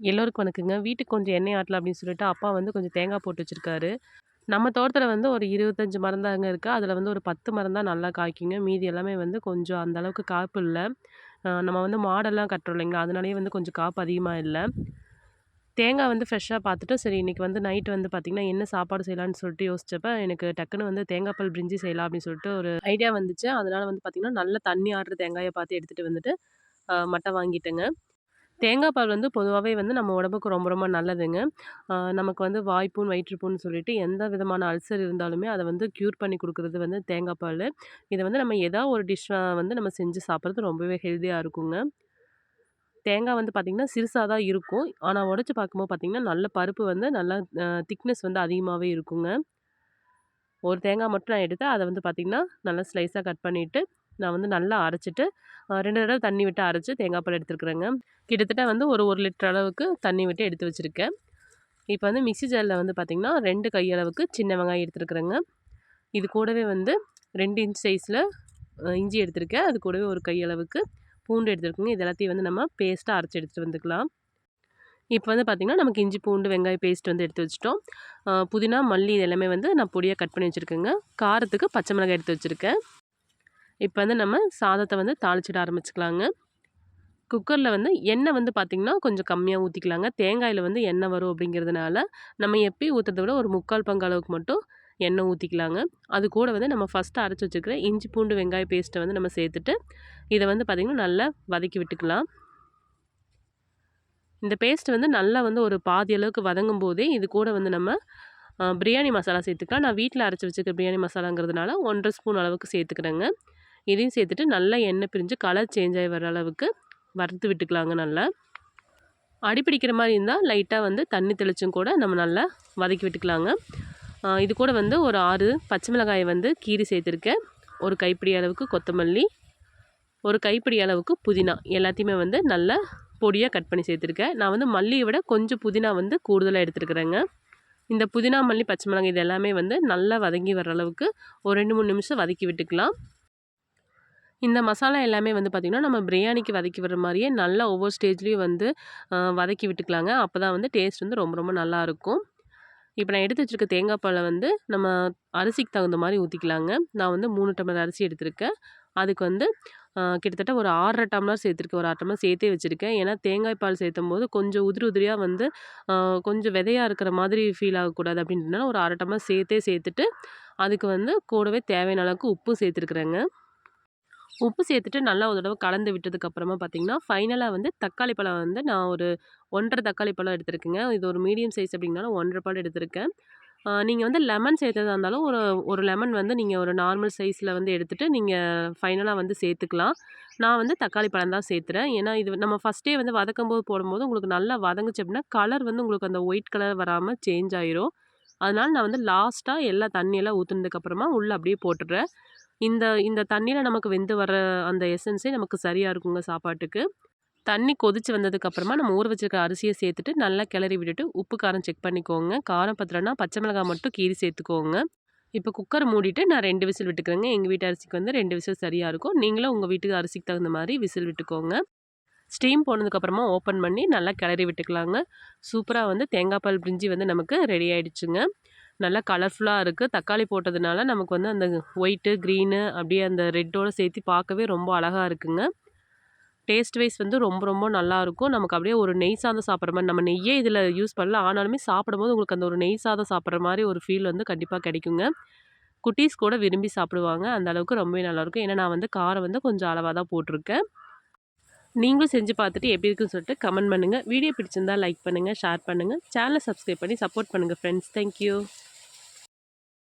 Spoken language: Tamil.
எல்லோருக்கும் வணக்கங்க. வீட்டுக்கு கொஞ்சம் எண்ணெய் ஆட்டலாம் அப்படின்னு சொல்லிட்டு, அப்பா வந்து கொஞ்சம் தேங்காய் போட்டு வச்சிருக்காரு. நம்ம தோட்டத்தில் வந்து ஒரு 25 மரம் தாங்க அதில் வந்து ஒரு 10 மரம் தான் நல்லா காய்க்குங்க. மீதி எல்லாமே வந்து கொஞ்சம் அந்த அளவுக்கு காப்பு இல்லை நம்ம வந்து மாடெல்லாம் கட்டுறோம் இல்லைங்களா? அதனாலேயே வந்து கொஞ்சம் காப்பு அதிகமாக இல்லை தேங்காய் வந்து ஃப்ரெஷ்ஷாக பார்த்துட்டு, சரி இன்றைக்கி வந்து நைட் வந்து பார்த்திங்கன்னா என்ன சாப்பாடு செய்யலான்னு சொல்லிட்டு யோசிச்சப்போ எனக்கு டக்குனு வந்து தேங்காய் பால் பிரிஞ்சி செய்யலாம் அப்படின்னு சொல்லிட்டு ஒரு ஐடியா வந்துச்சு. அதனால் வந்து பார்த்திங்கன்னா நல்ல தண்ணி ஆடுற தேங்காயை பார்த்து எடுத்துகிட்டு வந்துட்டு, மட்டை வாங்கிட்டேங்க. தேங்காய் பால் வந்து பொதுவாகவே வந்து நம்ம உடம்புக்கு ரொம்ப ரொம்ப நல்லதுங்க. நமக்கு வந்து வாய்ப்புண், வயிற்றுப்புண்னு சொல்லிட்டு எந்த விதமான அல்சர் இருந்தாலுமே அதை வந்து க்யூர் பண்ணி கொடுக்குறது வந்து தேங்காய் பால் இதை வந்து நம்ம எதாவது ஒரு டிஷ் வந்து நம்ம செஞ்சு சாப்பிட்றது ரொம்பவே ஹெல்த்தியாக இருக்குங்க. தேங்காய் வந்து பார்த்திங்கன்னா சிறுசாக தான் இருக்கும். ஆனால் உடச்சி பார்க்கும்போது பார்த்திங்கன்னா நல்ல பருப்பு வந்து நல்லா திக்னஸ் வந்து அதிகமாகவே இருக்குங்க. ஒரு தேங்காய் மட்டும் நான் எடுத்து, அதை வந்து பார்த்திங்கன்னா நல்லா ஸ்லைஸாக கட் பண்ணிவிட்டு நான் வந்து நல்லா அரைச்சிட்டு ரெண்டு தடவை தண்ணி விட்டு அரைச்சி தேங்காய் பால் எடுத்துருக்குறேங்க கிட்டத்தட்ட வந்து ஒரு ஒரு லிட்டர் அளவுக்கு தண்ணி விட்டு எடுத்து வச்சுருக்கேன் இப்போ வந்து மிக்ஸி ஜாரில் வந்து பார்த்திங்கன்னா ரெண்டு கையளவுக்கு சின்ன வெங்காயம் எடுத்துருக்குறேங்க இது கூடவே வந்து ரெண்டு இன்ச் சைஸில் இஞ்சி எடுத்திருக்கேன். அது கூடவே ஒரு கையளவுக்கு பூண்டு எடுத்துருக்குங்க இது எல்லாத்தையும் வந்து நம்ம பேஸ்ட்டாக அரைச்சி எடுத்துகிட்டு வந்துக்கலாம். இப்போ வந்து பார்த்திங்கன்னா நமக்கு இஞ்சி, பூண்டு, வெங்காய பேஸ்ட் வந்து எடுத்து வச்சுட்டோம். புதினா, மல்லி இது எல்லாமே வந்து நான் பொடியாக கட் பண்ணி வச்சுருக்கேங்க காரத்துக்கு பச்சை மிளகாய் எடுத்து வச்சுருக்கேன் இப்போ வந்து நம்ம சாதத்தை வந்து தாளிச்சிட ஆரம்பிச்சுக்கலாங்க. குக்கரில் வந்து எண்ணெய் வந்து பார்த்திங்கன்னா கொஞ்சம் கம்மியாக ஊற்றிக்கலாங்க தேங்காயில வந்து எண்ணெய் வரும் அப்படிங்கிறதுனால, நம்ம எப்பயும் ஊற்றுறத விட ஒரு 3/4 பங்கு அளவுக்கு மட்டும் எண்ணெய் ஊற்றிக்கலாங்க அது கூட வந்து நம்ம ஃபர்ஸ்ட்டு அரைச்சி வச்சுக்கிற இஞ்சி, பூண்டு, வெங்காய பேஸ்ட்டை வந்து நம்ம சேர்த்துட்டு, இதை வந்து பார்த்திங்கன்னா நல்லா வதக்கி விட்டுக்கலாம். இந்த பேஸ்ட் வந்து நல்லா வந்து ஒரு பாதி அளவுக்கு வதங்கும்போதே, இது கூட வந்து நம்ம பிரியாணி மசாலா சேர்த்துக்கலாம். நான் வீட்டில் அரைச்சி வச்சிருக்க பிரியாணி மசாலாங்கிறதுனால 1 1/2 ஸ்பூன் அளவுக்கு சேர்த்துக்கிறேங்க. இதையும் சேர்த்துட்டு நல்லா எண்ணெய் பிரிஞ்சு கலர் சேஞ்ச் ஆகி வர அளவுக்கு வறுத்து விட்டுக்கலாங்க நல்லா. அடிப்பிடிக்கிற மாதிரி இருந்தால் லைட்டாக வந்து தண்ணி தெளிச்சும் கூட நம்ம நல்லா வதக்கி விட்டுக்கலாங்க. இது கூட வந்து ஒரு ஆறு பச்சை மிளகாயை வந்து கீறி சேர்த்துருக்கேன். ஒரு கைப்பிடி அளவுக்கு கொத்தமல்லி, ஒரு கைப்பிடி அளவுக்கு புதினா எல்லாத்தையுமே வந்து நல்லா பொடியாக கட் பண்ணி சேர்த்துருக்கேன். நான் வந்து மல்லியை விட கொஞ்சம் புதினா வந்து கூடுதலாக எடுத்துருக்குறேங்க இந்த புதினா, மல்லி, பச்சை மிளகாய் இது எல்லாமே வந்து நல்லா வதங்கி வர அளவுக்கு ஒரு 2, 3 நிமிஷம் வதக்கி விட்டுக்கலாம். இந்த மசாலா எல்லாமே வந்து பார்த்திங்கன்னா நம்ம பிரியாணிக்கு வதக்கி விடுற மாதிரியே நல்லா ஒவ்வொரு ஸ்டேஜ்லேயும் வந்து வதக்கி விட்டுக்கலாங்க. அப்பதான் வந்து டேஸ்ட் வந்து ரொம்ப ரொம்ப நல்லாயிருக்கும் இப்போ நான் எடுத்து வச்சிருக்க தேங்காய் பால வந்து நம்ம அரிசிக்கு தகுந்த மாதிரி ஊற்றிக்கலாங்க நான் வந்து மூணு டம்ளர் அரிசி எடுத்திருக்கேன். அதுக்கு வந்து கிட்டத்தட்ட ஒரு ஆறரை டம்ளர் சேர்த்துருக்கேன். ஒரு 1/2 டம்ளர் சேர்த்தே வச்சுருக்கேன் ஏன்னா தேங்காய் பால் சேர்த்தும்போது கொஞ்சம் உதிரி உதிரியாக வந்து கொஞ்சம் விதையாக இருக்கிற மாதிரி ஃபீல் ஆகக்கூடாது அப்படின்றதுனால ஒரு அரை டம்ளர் சேர்த்தே சேர்த்துட்டு, அதுக்கு வந்து கூடவே தேவையான அளவுக்கு உப்பும் சேர்த்துருக்குறேங்க உப்பு சேர்த்துட்டு நல்லா ஒரு தடவை கலந்து விட்டதுக்கப்புறமா பார்த்திங்கன்னா பார்த்தீங்கன்னா, வந்து தக்காளி பழம் வந்து நான் ஒரு 1 1/2 தக்காளி பழம் எடுத்திருக்கேங்க. இது ஒரு மீடியம் சைஸ் அப்படிங்கனால 1 1/2 பழம் எடுத்திருக்கேன். நீங்கள் வந்து லெமன் சேர்த்ததா இருந்தாலும் ஒரு ஒரு லெமன் வந்து நீங்கள் ஒரு நார்மல் சைஸில் வந்து எடுத்துகிட்டு நீங்கள் ஃபைனலாக வந்து சேர்த்துக்கலாம். நான் வந்து தக்காளி பழம் தான் சேர்த்துறேன். ஏன்னா, இது நம்ம ஃபர்ஸ்ட்டே வந்து வதக்கும்போது போடும்போது உங்களுக்கு நல்லா வதங்குச்சு அப்படின்னா, கலர் வந்து உங்களுக்கு அந்த ஒயிட் கலர் வராமல் சேஞ்ச் ஆயிரும். அதனால் நான் வந்து லாஸ்ட்டாக எல்லா தண்ணியெல்லாம் ஊற்றுனதுக்கப்புறமா உள்ளே அப்படியே போட்டுடுறேன். இந்த இந்த தண்ணியில் நமக்கு வெந்து வர அந்த எசன்ஸே நமக்கு சரியாக இருக்குங்க சாப்பாட்டுக்கு. தண்ணி கொதிச்சு வந்ததுக்கப்புறமா நம்ம ஊற வச்சிருக்க அரிசியை சேர்த்துட்டு நல்லா கிளறி விட்டுட்டு, உப்பு, காரம் செக் பண்ணிக்கோங்க. காரம் பத்திரம்னா பச்சை மிளகாய் மட்டும் கீறி சேர்த்துக்கோங்க. இப்போ குக்கர் மூடிட்டு நான் ரெண்டு விசில் விட்டுக்கிறேங்க. எங்கள் வீட்டு அரிசிக்கு வந்து ரெண்டு விசில் சரியாக இருக்கும். நீங்களும் உங்கள் வீட்டுக்கு அரிசிக்கு தகுந்த மாதிரி விசில் விட்டுக்கோங்க. ஸ்டீம் போனதுக்கப்புறமா ஓப்பன் பண்ணி நல்லா கிளறி விட்டுக்கலாங்க. சூப்பராக வந்து தேங்காய் பால் பிரிஞ்சி வந்து நமக்கு ரெடி ஆகிடுச்சுங்க நல்லா கலர்ஃபுல்லாக இருக்குது தக்காளி போட்டதுனால நமக்கு வந்து அந்த ஒயிட்டு, கிரீனு அப்படியே அந்த ரெட்டோடு சேர்த்து பார்க்கவே ரொம்ப அழகாக இருக்குங்க. டேஸ்ட் வைஸ் வந்து ரொம்ப ரொம்ப நல்லாயிருக்கும் நமக்கு அப்படியே ஒரு நெய் சாதம் சாப்பிட்ற மாதிரி நம்ம நெய்யே இதில் யூஸ் பண்ணல. ஆனாலுமே சாப்பிடும்போது உங்களுக்கு அந்த ஒரு நெய் சாதம் சாப்பிட்ற மாதிரி ஒரு ஃபீல் வந்து கண்டிப்பாக கிடைக்குங்க. குட்டீஸ் கூட விரும்பி சாப்பிடுவாங்க. அந்த அளவுக்கு ரொம்பவே நல்லாயிருக்கும். ஏன்னா நான் வந்து காரம் வந்து கொஞ்சம் அளவாக தான் போட்டிருக்கேன். நீங்களும் செஞ்சு பார்த்துட்டு எப்படி இருக்குன்னு சொல்லிட்டு கமெண்ட் பண்ணுங்கள் வீடியோ பிடிச்சிருந்தா லைக் பண்ணுங்கள் ஷேர் பண்ணுங்கள் சேனலை சப்ஸ்கிரைப் பண்ணி சப்போர்ட் பண்ணுங்கள் ஃப்ரெண்ட்ஸ். Thank you.